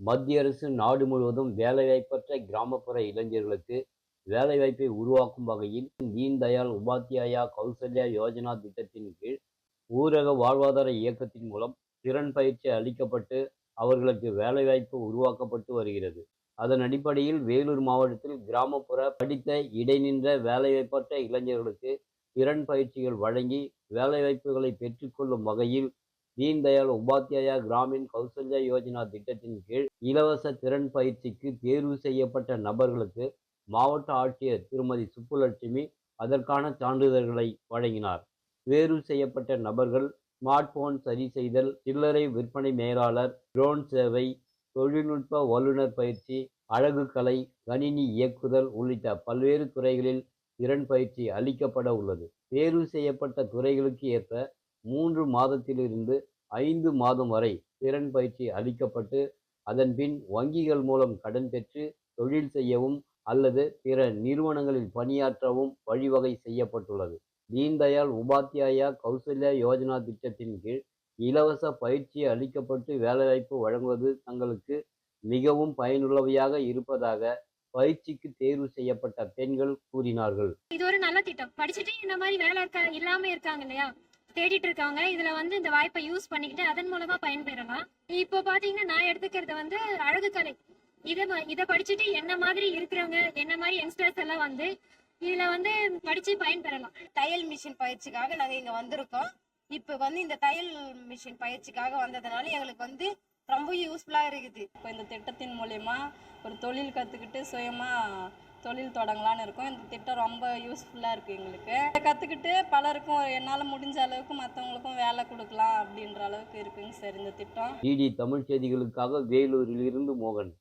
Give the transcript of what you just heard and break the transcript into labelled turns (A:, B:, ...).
A: மத்திய அரசு நாடு முழுவதும் வேலைவாய்ப்பற்ற கிராமப்புற இளைஞர்களுக்கு வேலைவாய்ப்பை உருவாக்கும் வகையில் தீன் தயாள் உபாத்தியாயா கௌசல்யா யோஜனா திட்டத்தின் கீழ் ஊரக வாழ்வாதார இயக்கத்தின் மூலம் திறன் பயிற்சி அளிக்கப்பட்டு அவர்களுக்கு வேலைவாய்ப்பு உருவாக்கப்பட்டு வருகிறது. அதன் அடிப்படையில் வேலூர் மாவட்டத்தில் கிராமப்புற படித்த இடைநின்ற வேலைவாய்ப்பற்ற இளைஞர்களுக்கு திறன் பயிற்சிகள் வழங்கி வேலைவாய்ப்புகளை பெற்றுக்கொள்ளும் வகையில் தீன் தயாள் உபாத்யாயா கிராமின் கௌசல்யா யோஜனா திட்டத்தின் கீழ் இலவச திறன் பயிற்சிக்கு தேர்வு செய்யப்பட்ட நபர்களுக்கு மாவட்ட ஆட்சியர் திருமதி சுப்புலட்சுமி அதற்கான சான்றிதழ்களை வழங்கினார். தேர்வு செய்யப்பட்ட நபர்கள் ஸ்மார்ட் போன் சரி செய்தல் சில்லறை விற்பனை மேலாளர் ட்ரோன் சேவை தொழில்நுட்ப வல்லுநர் பயிற்சி அழகு கலை கணினி இயக்குதல் உள்ளிட்ட பல்வேறு துறைகளில் திறன் பயிற்சி அளிக்கப்பட உள்ளது. தேர்வு செய்யப்பட்ட துறைகளுக்கு ஏற்ப மூன்று மாதத்திலிருந்து ஐந்து மாதம் வரை திறன் பயிற்சி அளிக்கப்பட்டு அதன் பின் வங்கிகள் மூலம் கடன் பெற்று தொழில் செய்யவும் அல்லது பிற நிறுவனங்களில் பணியாற்றவும் வழிவகை செய்யப்பட்டுள்ளது. தீன்தயாள் உபாத்தியாயா கௌசல்யா யோஜனா திட்டத்தின் கீழ் இலவச பயிற்சி அளிக்கப்பட்டு வேலைவாய்ப்பு வழங்குவது தங்களுக்கு மிகவும் பயனுள்ளவையாக இருப்பதாக பயிற்சிக்கு தேர்வு செய்யப்பட்ட பெண்கள் கூறினார்கள்.
B: இது ஒரு நல்ல திட்டம். படிச்சுட்டு இந்த மாதிரி வேலை இருக்கா இல்லாம இருக்காங்க இல்லையா? தேடிட்டு இருக்காங்க இதுல வந்து இந்த வாய்ப்பை யூஸ் பண்ணிக்கிட்டு அதன் மூலமா பயன்பெறலாம். இப்போ பாத்தீங்கன்னா நான் எடுத்துக்கிறது வந்து அழகு கலை. இதை இதை படிச்சுட்டு என்ன மாதிரி இருக்கிறவங்க என்ன மாதிரி யங்ஸ்டர்ஸ் எல்லாம் வந்து இதுல வந்து படிச்சு பயன்பெறலாம்.
C: தையல் மிஷின் பயிற்சிக்காக நாங்க இங்க வந்திருக்கோம். இப்ப வந்து இந்த தையல் மிஷின் பயிற்சிக்காக வந்ததுனால எங்களுக்கு வந்து ரொம்ப யூஸ்ஃபுல்லா இருக்குது.
D: இப்போ இந்த திட்டத்தின் மூலயமா ஒரு தொழில் கற்றுக்கிட்டு சுயமாக தொழில் தொடங்கலான்னு இருக்கோம். இந்த திட்டம் ரொம்ப யூஸ்ஃபுல்லாக இருக்குது எங்களுக்கு. இதை கற்றுக்கிட்டு பலருக்கும் என்னால் முடிஞ்ச அளவுக்கு மற்றவங்களுக்கும் வேலை கொடுக்கலாம் அப்படின்ற அளவுக்கு இருக்குங்க சார் இந்த திட்டம்.
A: டிடி தமிழ் செய்திகளுக்காக வேலூரில் இருந்து மோகன்.